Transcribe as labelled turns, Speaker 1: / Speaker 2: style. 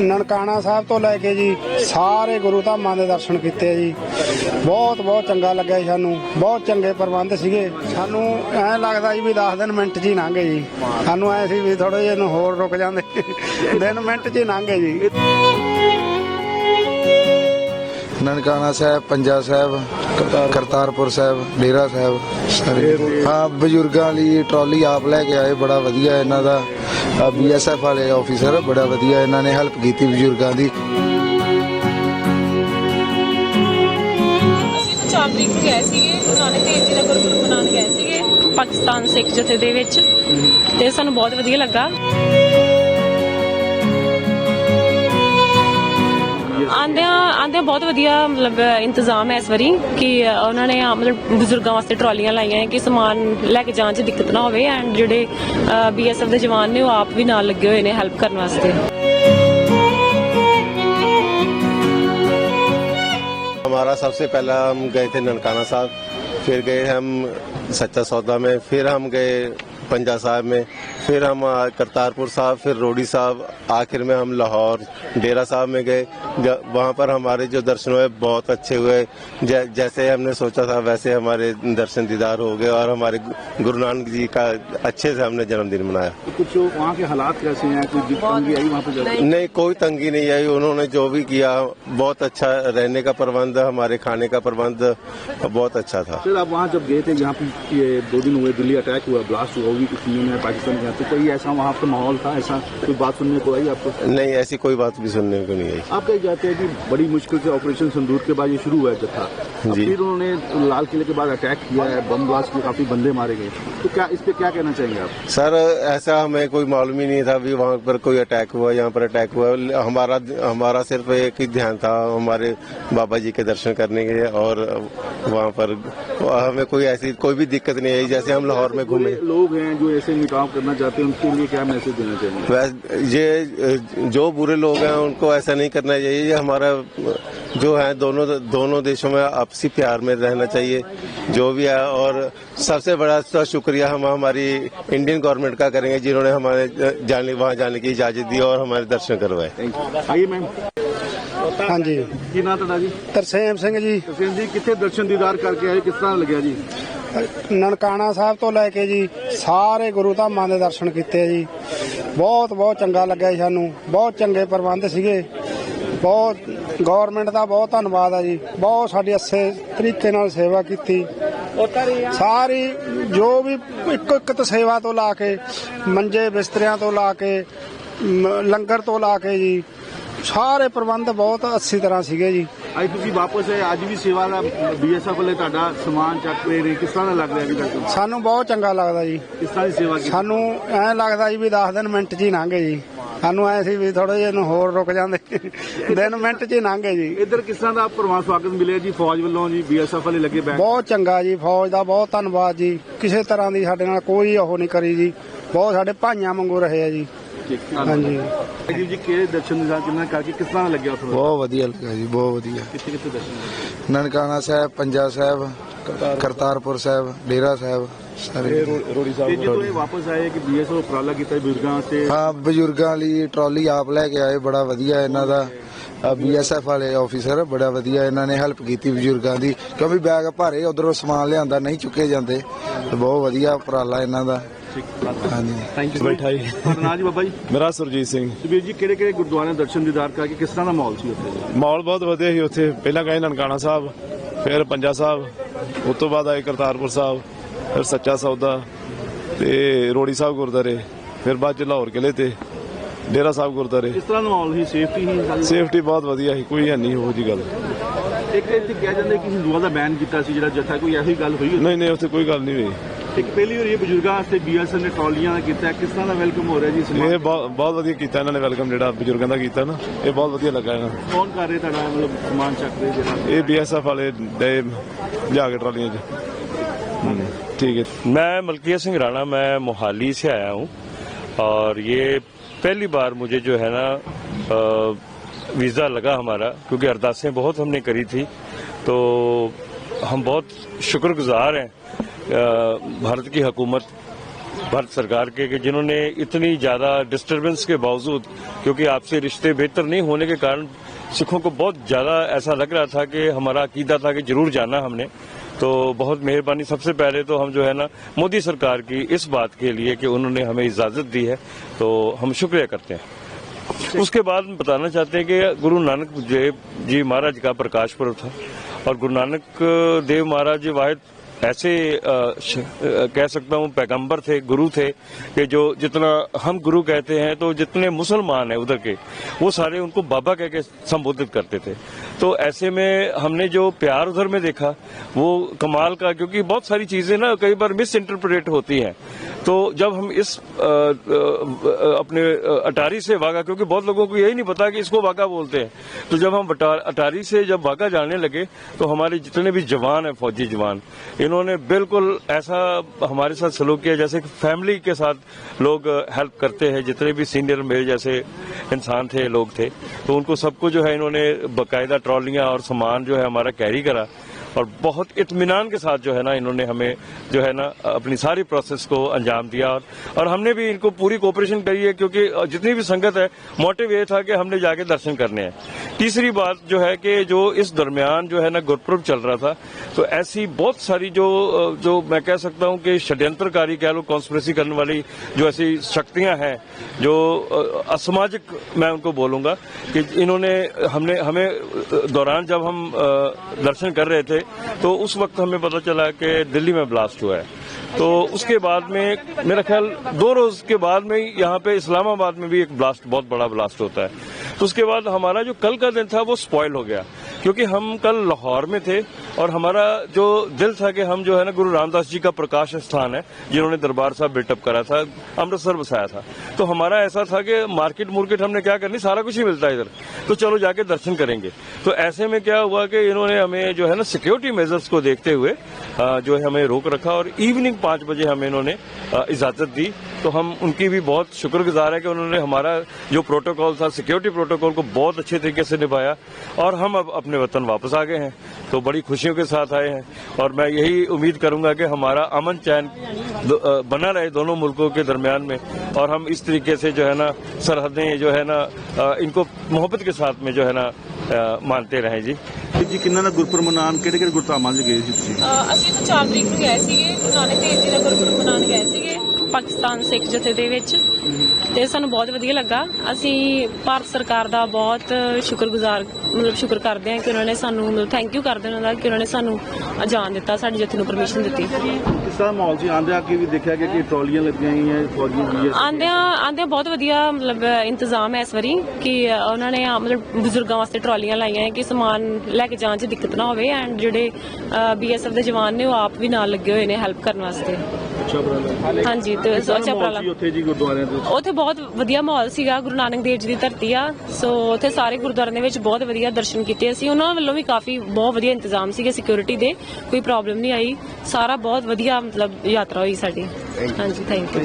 Speaker 1: ਨਨਕਾਣਾ ਸਾਹਿਬ ਤੋਂ ਲੈ ਕੇ ਜੀ ਸਾਰੇ ਗੁਰੂ ਧਾਮਾਂ ਦੇ ਦਰਸ਼ਨ ਕੀਤੇ ਜੀ। ਬਹੁਤ ਬਹੁਤ ਚੰਗਾ ਲੱਗਿਆ ਜੀ ਸਾਨੂੰ। ਬਹੁਤ ਚੰਗੇ ਪ੍ਰਬੰਧ ਸੀਗੇ। ਸਾਨੂੰ ਐ ਲੱਗਦਾ ਜੀ ਵੀ 10 ਦਿਨ ਮਿੰਟ ਹੀ ਲੰਘ ਗਏ ਜੀ। ਸਾਨੂੰ ਐ ਸੀ ਵੀ ਥੋੜੇ ਜਿਹੇ ਨੂੰ ਹੋਰ ਰੁਕ ਜਾਂਦੇ। ਦਿਨ ਮਿੰਟ 'ਚ ਹੀ ਲੰਘ ਗਏ ਜੀ।
Speaker 2: ਨਨਕਾਣਾ ਸਾਹਿਬ ਪੰਜਾ ਸਾਹਿਬ ਕਰਤਾਰਪੁਰ। ਸਾਹਿਬ ਡੇਰਾ ਸਾਹਿਬ। ਸਾਰੇ ਹਾਂ ਬਜ਼ੁਰਗਾਂ ਲਈ ਟਰਾਲੀ ਆਪ ਲੈ ਕੇ ਆਏ ਬੜਾ ਵਧੀਆ ਇਹਨਾਂ ਦਾ। ਬੀਐਸਐਫ ਵਾਲੇ ਆਫੀਸਰ ਬੜਾ ਵਧੀਆ ਇਹਨਾਂ ਨੇ ਹੈਲਪ ਕੀਤੀ ਬਜ਼ੁਰਗਾਂ ਦੀ।
Speaker 3: ਅਸੀਂ ਚਾਰ ਤਰੀਕ ਨੂੰ ਗਏ ਸੀਗੇ ਗੁਰੂ ਨਾਨਕ ਦੇਵ ਜੀ ਦਾ ਗੁਰਪੁਰਬ ਮਨਾਉਣ ਗਏ ਸੀਗੇ, ਪਾਕਿਸਤਾਨ ਸਿੱਖ ਜਥੇ ਦੇ ਵਿੱਚ। ਤੇ ਸਾਨੂੰ ਬਹੁਤ ਵਧੀਆ ਲੱਗਾ। ਆਂਦਿਆਂ ਆਂਦਿਆਂ ਬਹੁਤ ਵਧੀਆ ਮਤਲਬ ਇੰਤਜ਼ਾਮ ਹੈ ਇਸ ਵਾਰੀ ਕਿ ਉਹਨਾਂ ਨੇ ਆ, ਮਤਲਬ ਬਜ਼ੁਰਗਾਂ ਵਾਸਤੇ ਟਰਾਲੀਆਂ ਲਾਈਆਂ ਹੈ ਕਿ ਸਮਾਨ ਲੈ ਕੇ ਜਾਣ 'ਚ ਦਿੱਕਤ ਨਾ ਹੋਵੇ ਐਂਡ ਜਿਹੜੇ ਬੀਐਸਐਫ ਦੇ ਜਵਾਨ ਨੇ ਉਹ ਆਪ ਵੀ ਨਾਲ ਲੱਗੇ ਹੋਏ ਨੇ ਹੈਲਪ ਕਰਨ ਵਾਸਤੇ
Speaker 4: हमारा सबसे पहला हम गए थे ननकाना साहब फिर गए हम सच्चा सौदा में फिर हम गए पंजा साहब में। फिर हम करतारपुर साहब फिर रोडी साहब आखिर में हम लाहौर डेरा साहब में गए। वहाँ पर हमारे जो दर्शन हुए बहुत अच्छे हुए। जै, जैसे हमने सोचा था वैसे हमारे दर्शन दीदार हो गए और हमारे गुरु नानक जी का अच्छे से हमने जन्मदिन मनाया।
Speaker 5: कुछ वहाँ के हालात कैसे हैं? कुछ तंगी आई वहाँ
Speaker 4: नहीं कोई तंगी नहीं आई। उन्होंने जो भी किया बहुत अच्छा रहने का प्रबंध हमारे खाने का प्रबंध बहुत अच्छा था।
Speaker 5: सर आप वहाँ जब गए थे यहाँ पे दो दिन हुए दिल्ली अटैक हुआ ब्लास्ट हुआ वो भी कुछ चीज़ों में पाकिस्तान के तो कोई ऐसा वहाँ पे माहौल था? ऐसा कोई बात सुनने को आई आपको?
Speaker 4: नहीं ऐसी कोई बात भी सुनने को नहीं आई।
Speaker 5: आप कह जाते हैं कि बड़ी मुश्किल से ऑपरेशन संदूर के बाद ये शुरू हुआ है जत्था अब
Speaker 4: जी।
Speaker 5: फिर उन्होंने लाल किले के बाद अटैक किया है बम ब्लास्ट किए काफ़ी बंदे मारे गए। तो क्या इस पे क्या कहना चाहेंगे आप?
Speaker 4: सर ऐसा हमें कोई मालूम ही नहीं था भी वहाँ पर कोई अटैक हुआ यहाँ पर अटैक हुआ। हमारा हमारा सिर्फ़ एक ही ध्यान था हमारे बाबा जी के दर्शन करने के और वहाँ पर हमें कोई ऐसी कोई भी दिक्कत नहीं आई जैसे हम लाहौर में घूमे।
Speaker 5: लोग हैं जो ऐसे निकाह करना चाहते हैं उनके लिए क्या मैसेज देना चाहेंगे
Speaker 4: वैस ये जो बुरे लोग हैं उनको ऐसा नहीं करना चाहिए ये हमारा जो है दोनों दोनों देशों में आपसी प्यार में रहना चाहिए जो भी है और सबसे बड़ा तो शुक्रिया हम हमारी इंडियन गवर्नमेंट का करेंगे जिन्होंने हमारे जाने वहाँ जाने की इजाजत दी और हमारे दर्शन करवाए
Speaker 5: थैंक यू आइए मैम
Speaker 1: ਹਾਂਜੀ
Speaker 5: की नाम था जी
Speaker 1: ਤਰਸੇਮ ਸਿੰਘ ਜੀ
Speaker 5: तस्वीर जी कितने दर्शन दीदार करके आए किस तरह लगे जी
Speaker 1: ਨਨਕਾਣਾ ਸਾਹਿਬ ਤੋਂ ਲੈ ਕੇ ਜੀ ਸਾਰੇ ਗੁਰੂ ਧਾਮਾਂ ਦੇ ਦਰਸ਼ਨ ਕੀਤੇ ਜੀ। ਬਹੁਤ ਬਹੁਤ ਚੰਗਾ ਲੱਗਿਆ ਜੀ ਸਾਨੂੰ। ਬਹੁਤ ਚੰਗੇ ਪ੍ਰਬੰਧ ਸੀਗੇ। ਬਹੁਤ ਗਵਰਨਮੈਂਟ ਦਾ ਬਹੁਤ ਧੰਨਵਾਦ ਆ ਜੀ। ਬਹੁਤ ਸਾਡੀ ਅੱਛੇ ਤਰੀਕੇ ਨਾਲ ਸੇਵਾ ਕੀਤੀ। ਸਾਰੀ ਜੋ ਵੀ ਇੱਕ ਇੱਕ ਤੋਂ ਸੇਵਾ ਤੋਂ ਲਾ ਕੇ, ਮੰਜੇ ਬਿਸਤਰਿਆਂ ਤੋਂ ਲਾ ਕੇ ਲੰਗਰ ਤੋਂ ਲਾ ਕੇ ਜੀ, ਸਾਰੇ ਪ੍ਰਬੰਧ ਬਹੁਤ ਅੱਛੀ ਤਰ੍ਹਾਂ ਸੀਗੇ ਜੀ।
Speaker 5: ਅੱਜ ਤੁਸੀਂ ਵਾਪਸ ਆਏ ਅੱਜ ਵੀ ਸੇਵਾ ਦਾ ਬੀਐਸਐਫ ਵਾਲੇ ਤੁਹਾਡਾ ਸਮਾਨ ਚੱਕ ਰਹੇ ਨੇ ਕਿਸ ਤਰ੍ਹਾਂ ਦਾ ਲੱਗ ਰਿਹਾ ਜੀ ਤੁਹਾਨੂੰ
Speaker 1: ਸਾਨੂੰ ਬਹੁਤ ਚੰਗਾ ਲੱਗਦਾ ਜੀ।
Speaker 5: ਕਿਸ ਤਰ੍ਹਾਂ ਦੀ ਸੇਵਾ ਕੀਤੀ?
Speaker 1: ਸਾਨੂੰ ਐ ਲੱਗਦਾ ਜੀ ਵੀ 10 ਦਿਨ ਮਿੰਟ 'ਚ ਹੀ ਲੰਘ ਜੀ। ਸਾਨੂੰ ਐ ਸੀ ਵੀ ਥੋੜੇ ਜਿਹੇ ਨੂੰ ਹੋਰ ਰੁਕ ਜਾਂਦੇ। ਦਿਨ ਮਿੰਟ 'ਚ ਹੀ ਲੰਘ ਜੀ।
Speaker 5: ਇੱਧਰ ਕਿਸ ਤਰ੍ਹਾਂ ਦਾ ਪਰਮਾਨ ਸਵਾਗਤ ਮਿਲਿਆ ਜੀ ਫੌਜ ਵੱਲੋਂ ਜੀ ਬੀਐਸਐਫ ਵਾਲੇ ਲੱਗੇ ਬੈਠ
Speaker 1: ਬਹੁਤ ਚੰਗਾ ਜੀ ਫੌਜ ਦਾ ਬਹੁਤ ਧੰਨਵਾਦ ਜੀ। ਕਿਸੇ ਤਰ੍ਹਾਂ ਦੀ ਸਾਡੇ ਨਾਲ ਕੋਈ ਉਹ ਨਹੀਂ ਕਰੀ ਜੀ। ਬਹੁਤ ਸਾਡੇ ਭਾਈਆਂ ਵਾਂਗੂ ਰਹੇ ਆ ਜੀ। ਹਾਂਜੀ।
Speaker 5: ਜੀ ਜੀ ਕਿਹੜੇ ਦਰਸ਼ਨ ਦਿਦਾਰ ਕਿੰਨਾ ਕਰਕੇ ਕਿਸ ਤਰ੍ਹਾਂ ਦਾ ਲੱਗਿਆ ਉੱਥੇ?
Speaker 2: ਬਹੁਤ ਵਧੀਆ ਲੱਗਾ ਜੀ ਬਹੁਤ ਵਧੀਆ।
Speaker 5: ਕਿੱਥੇ ਕਿੱਥੇ ਦਰਸ਼ਨ ਹੋਏ?
Speaker 2: ਨਨਕਾਣਾ ਸਾਹਿਬ ਪੰਜਾ ਸਾਹਿਬ ਕਰਤਾਰਪੁਰ। ਸਾਹਿਬ ਡੇਰਾ ਸਾਹਿਬ ਸਾਰੇ।
Speaker 5: ਤੇ ਜਦੋਂ ਇਹ ਵਾਪਸ ਆਏ ਕਿ ਬੀਐਸਐਫ ਉਪਰਾਲਾ ਕੀਤਾ ਬਜ਼ੁਰਗਾਂ ਤੇ
Speaker 2: ਹਾਂ ਬਜ਼ੁਰਗਾਂ ਲਈ ਟਰਾਲੀ ਆਪ ਲੈ ਕੇ ਆਏ ਬੜਾ ਵਧੀਆ ਇਹਨਾਂ ਦਾ। ਬੀਐਸਐਫ ਵਾਲੇ ਆਫੀਸਰ ਬੜਾ ਵਧੀਆ ਇਹਨਾਂ ਨੇ ਹੈਲਪ ਕੀਤੀ ਬਜ਼ੁਰਗਾਂ ਦੀ। ਕਿਉਂਕਿ ਬੈਗ ਭਾਰੇ ਉਧਰੋਂ ਸਮਾਨ ਲਿਆਂਦਾ ਨਹੀਂ ਚੁੱਕੇ ਜਾਂਦੇ। ਤੇ ਬਹੁਤ ਵਧੀਆ ਉਪਰਾਲਾ ਇਹਨਾਂ ਦਾ।
Speaker 5: ਥੈਂਕ ਯੂ
Speaker 6: ਬੈਠਾ ਜੀ।
Speaker 5: ਤੁਹਾਡਾ ਨਾਂ ਜੀ ਬਾਬਾ ਜੀ?
Speaker 6: ਮੇਰਾ ਸੁਰਜੀਤ ਸਿੰਘ।
Speaker 5: ਸੁਬੀਰ ਜੀ ਕਿਹੜੇ ਕਿਹੜੇ ਗੁਰਦੁਆਰਿਆਂ ਦੇ ਦਰਸ਼ਨ ਦਿਦਾਰ ਕਰਕੇ ਕਿਸ ਤਰ੍ਹਾਂ ਦਾ ਮਾਹੌਲ ਸੀ ਉੱਥੇ ਜੀ?
Speaker 6: ਮਾਹੌਲ ਬਹੁਤ ਵਧੀਆ ਸੀ ਉੱਥੇ। ਪਹਿਲਾਂ ਗਏ ਨਨਕਾਣਾ ਸਾਹਿਬ ਫਿਰ ਪੰਜਾ ਸਾਹਿਬ ਉਸ ਤੋਂ ਬਾਅਦ ਆਏ ਕਰਤਾਰਪੁਰ ਸਾਹਿਬ ਫਿਰ ਸੱਚਾ ਸੌਦਾ ਤੇ ਰੋੜੀ ਸਾਹਿਬ ਗੁਰਦਾਰੇ ਫਿਰ ਬਾਅਦ ਚ ਲਾਹੌਰ ਕਿਲੇ ਤੇ ਡੇਰਾ ਸਾਹਿਬ ਗੁਰਦਾਰੇ
Speaker 5: ਕਿਸ ਤਰ੍ਹਾਂ ਦਾ ਮਾਹੌਲ ਸੀ? ਸੇਫਟੀ ਸੀ ਸਾਰੀ?
Speaker 6: ਸੇਫਟੀ ਬਹੁਤ ਵਧੀਆ ਸੀ ਕੋਈ ਨਹੀਂ ਜੀ ਗੱਲ।
Speaker 5: ਇੱਕ ਇੱਥੇ ਕਿਹਾ ਜਾਂਦਾ ਕਿ ਹਿੰਦੂਆਂ ਦਾ ਬੈਨ ਕੀਤਾ ਸੀ ਜਿਹੜਾ ਜੱਥਾ ਕੋਈ ਹੀ ਗੱਲ ਹੋਈ
Speaker 6: ਨਹੀਂ ਨਹੀਂ ਉੱਥੇ ਕੋਈ ਗੱਲ ਨਹੀਂ ਹੋਈ।
Speaker 5: ਇੱਕ ਪਹਿਲੀ ਵਾਰ ਇਹ ਬਜ਼ੁਰਗਾਂ ਵਾਸਤੇ ਬੀਐਸਐਨ ਨੇ ਟਰਾਲੀਆਂ ਦਾ ਕੀਤਾ ਕਿਸ ਤਰ੍ਹਾਂ ਦਾ ਵੈਲਕਮ ਹੋ ਰਿਹਾ ਜੀ ਸਮਾਜ
Speaker 6: ਇਹ ਬਹੁਤ ਬਹੁਤ ਵਧੀਆ ਕੀਤਾ ਇਹਨਾਂ ਨੇ ਵੈਲਕਮ ਜਿਹੜਾ ਬਜ਼ੁਰਗਾਂ ਦਾ ਕੀਤਾ ਨਾ ਇਹ ਬਹੁਤ ਵਧੀਆ ਲੱਗਾ ਇਹਨਾਂ ਨੂੰ।
Speaker 5: ਕੌਣ ਕਰ ਰਿਹਾ ਤੁਹਾਡਾ ਮਤਲਬ ਸਮਾਨ ਚੱਕ ਰਹੇ ਜਿਹੜਾ
Speaker 6: ਇਹ ਬੀਐਸਐਫ ਵਾਲੇ ਡੇ ਲਿਆ ਕੇ ਟਰਾਲੀਆਂ 'ਚ ਹਮ, ਠੀਕ ਹੈ
Speaker 7: मैं मलकिया सिंह राणा मैं मोहाली से आया हूँ और ये पहली बार मुझे जो है ना अ, वीज़ा लगा हमारा क्योंकि अरदासें बहुत हमने करी थी तो हम बहुत शुक्रगुजार हैं भारत की हुकूमत, भारत सरकार के, कि जिन्होंने इतनी ज़्यादा डिस्टरबेंस के बावजूद, क्योंकि आपसे रिश्ते बेहतर नहीं होने के कारण सिखों को बहुत ज़्यादा ऐसा लग रहा था कि हमारा अकीदा था कि ज़रूर जाना हमने। तो बहुत मेहरबानी सबसे पहले तो हम जो है ना, मोदी सरकार की इस बात के लिए कि उन्होंने हमें इजाज़त दी है। तो हम शुक्रिया करते हैं। उसके बाद बताना चाहते हैं कि गुरु नानक देव जी महाराज का प्रकाश पर्व था और गुरु नानक देव महाराज वाहिद ऐसे कह सकता हूँ, पैगंबर थे, गुरु थे कि जो जितना हम गुरु कहते हैं तो जितने मुसलमान हैं उधर के, वो सारे उनको बाबा कह के संबोधित करते थे। तो ऐसे में हमने जो प्यार उधर में देखा, वो कमाल का, क्योंकि बहुत सारी चीज़ें ना कई बार मिस इंटरप्रेट होती हैं। तो जब हम इस अपने अटारी से वागा क्योंकि बहुत लोगों को यही नहीं पता कि इसको वागा बोलते हैं। तो जब हम अटारी से जब वागा जाने लगे तो हमारे जितने भी जवान हैं, फौजी जवान, इन्होंने बिल्कुल ऐसा हमारे साथ सलूक किया, जैसे फैमिली के साथ लोग हेल्प करते हैं, जितने भी सीनियर मेरे जैसे इंसान थे, लोग थे। तो उनको सबको जो है इन्होंने बकायदा ट्रॉलियाँ और सामान जो है हमारा कैरी करा। और बहुत इत्मीनान के साथ जो है ना इन्होंने हमें जो है ना अपनी सारी प्रोसेस को अंजाम दिया और हमने भी इनको पूरी कोऑपरेशन करी है क्योंकि जितनी भी संगत है मोटिव ये था कि हमने जाके दर्शन करने हैं। तीसरी बात जो है कि जो इस दरमियान जो है ना गुरपुरब चल रहा था तो ऐसी बहुत सारी जो जो मैं कह सकता हूँ कि षड्यंत्रकारी कह लो कॉन्स्परेसी करने वाली जो ऐसी शक्तियाँ हैं, जो असामाजिक मैं उनको बोलूँगा कि इन्होंने हमने, हमें दौरान जब हम दर्शन कर रहे थे तो उस वक्त हमें पता चला कि दिल्ली में ब्लास्ट हुआ है। तो उसके बाद में, मेरा ख्याल, दो रोज के बाद में यहाँ पे इस्लामाबाद में भी एक ब्लास्ट बहुत बड़ा ब्लास्ट होता है। तो उसके बाद हमारा जो कल का दिन था, वो स्पॉइल हो गया, क्योंकि हम कल लाहौर में थे और हमारा जो दिल था कि हम जो है ना गुरु रामदास जी का प्रकाश स्थान है, जिन्होंने दरबार साहब बिल्टअप करा था, अमृतसर बसाया था। तो हमारा ऐसा था कि मार्केट मुर्केट हमने क्या करनी, सारा कुछ ही मिलता है इधर। तो चलो जाके दर्शन करेंगे। तो ऐसे में क्या हुआ कि इन्होंने हमें जो है ना सिक्योरिटी मेजर्स को देखते हुए जो है हमें रोक रखा और इवनिंग पाँच बजे हमें इन्होंने इजाज़त दी। तो हम उनकी भी बहुत शुक्रगुजार है कि उन्होंने हमारा जो प्रोटोकॉल था सिक्योरिटी प्रोटोकॉल को बहुत अच्छे तरीके से निभाया और हम अब अपने वतन वापस आ गए हैं तो बड़ी खुशियों के साथ आए हैं और मैं यही उम्मीद करूंगा कि हमारा अमन चैन दो- अ, बना रहे दोनों मुल्कों के दरमियान में और हम इस तरीके से जो है ना सरहदें जो है ना अ, इनको मोहब्बत के साथ में जो है ना अ, मानते रहें जी
Speaker 5: ਵੀਰ ਜੀ ਕਿੰਨਾ ਦਾ ਗੁਰਪੁਰਬ ਮਨਾਉਣ ਕਿਹੜੇ ਕਿਹੜੇ ਗੁਰਧਾਮਾਂ 'ਚ ਗਏ ਸੀ ਤੁਸੀਂ
Speaker 3: ਅ, ਅਸੀਂ ਤਾਂ 4 ਤਰੀਕ ਨੂੰ ਗਏ ਸੀਗੇ ਗੁਰੂ ਨਾਨਕ ਦੇਵ ਜੀ ਦਾ ਗੁਰਪੁਰਬ ਮਨਾਉਣ ਗਏ ਸੀਗੇ ਪਾਕਿਸਤਾਨ ਸਿੱਖ ਜਥੇ ਦੇ ਵਿੱਚ। ਤੇ ਸਾਨੂੰ ਬਹੁਤ ਵਧੀਆ ਲੱਗਾ। ਅਸੀਂ ਭਾਰਤ ਸਰਕਾਰ ਦਾ ਬਹੁਤ ਸ਼ੁਕਰਗੁਜ਼ਾਰ ਮਤਲਬ ਸ਼ੁਕਰ ਕਰਦੇ ਹਾਂ ਕਿ ਉਹਨਾਂ ਨੇ ਸਾਨੂੰ ਮਤਲਬ ਥੈਂਕ ਯੂ ਕਰਦੇ ਉਹਨਾਂ ਦਾ ਕਿ ਉਹਨਾਂ ਨੇ ਸਾਨੂੰ ਜਾਣ ਦਿੱਤਾ ਸਾਡੇ ਜਥੇ ਨੂੰ ਪਰਮਿਸ਼ਨ ਦਿੱਤੀ।
Speaker 5: ਕਿਸ ਤਰ੍ਹਾਂ ਮਾਹੌਲ ਸੀ? ਆਂਦੇ ਆ ਕੇ ਵੀ ਦੇਖਿਆ ਗਿਆ ਕਿ ਟਰਾਲੀਆਂ ਲੱਗੀਆਂ ਹੋਈਆਂ ਫੌਜੀ ਵੀ
Speaker 3: ਆਂਦਿਆਂ ਆਂਦਿਆਂ ਬਹੁਤ ਵਧੀਆ ਮਤਲਬ ਇੰਤਜ਼ਾਮ ਹੈ ਇਸ ਵਾਰੀ ਕਿ ਉਹਨਾਂ ਨੇ ਮਤਲਬ ਬਜ਼ੁਰਗਾਂ ਵਾਸਤੇ ਟਰਾਲੀਆਂ ਲਾਈਆਂ ਹੈ ਕਿ ਸਮਾਨ ਲੈ ਕੇ ਜਾਣ 'ਚ ਦਿੱਕਤ ਨਾ ਹੋਵੇ ਐਂਡ ਜਿਹੜੇ ਬੀਐਸਐਫ ਦੇ ਜਵਾਨ ਨੇ ਉਹ ਆਪ ਵੀ ਨਾਲ ਲੱਗੇ ਹੋਏ ਨੇ ਹੈਲਪ ਕਰਨ ਵਾਸਤੇ।
Speaker 5: ਅੱਛਾ
Speaker 3: ਹਾਂਜੀ ਤੇ ਅੱਛਾ
Speaker 5: ਸੀ ਉੱਥੇ ਜੀ ਗੁਰਦੁਆਰਿਆਂ ਦੇ
Speaker 3: ਉੱਥੇ ਬਹੁਤ ਵਧੀਆ ਮਾਹੌਲ ਸੀਗਾ ਗੁਰੂ ਨਾਨਕ ਦੇਵ ਜੀ ਦੀ ਧਰਤੀ ਆ। ਸੋ ਉੱਥੇ ਸਾਰੇ ਗੁਰਦੁਆਰਿਆਂ ਦੇ ਵਿੱਚ ਬਹੁਤ ਵਧੀਆ ਦਰਸ਼ਨ ਕੀਤੇ ਅਸੀਂ। ਉਹਨਾਂ ਵੱਲੋਂ ਵੀ ਕਾਫੀ ਬਹੁਤ ਵਧੀਆ ਇੰਤਜ਼ਾਮ ਸੀਗੇ ਸਿਕਿਉਰਿਟੀ ਦੇ ਕੋਈ ਪ੍ਰੋਬਲਮ ਨਹੀਂ ਆਈ। ਸਾਰਾ ਬਹੁਤ ਵਧੀਆ ਮਤਲਬ ਯਾਤਰਾ ਹੋਈ ਸਾਡੀ। ਹਾਂਜੀ ਥੈਂਕ ਯੂ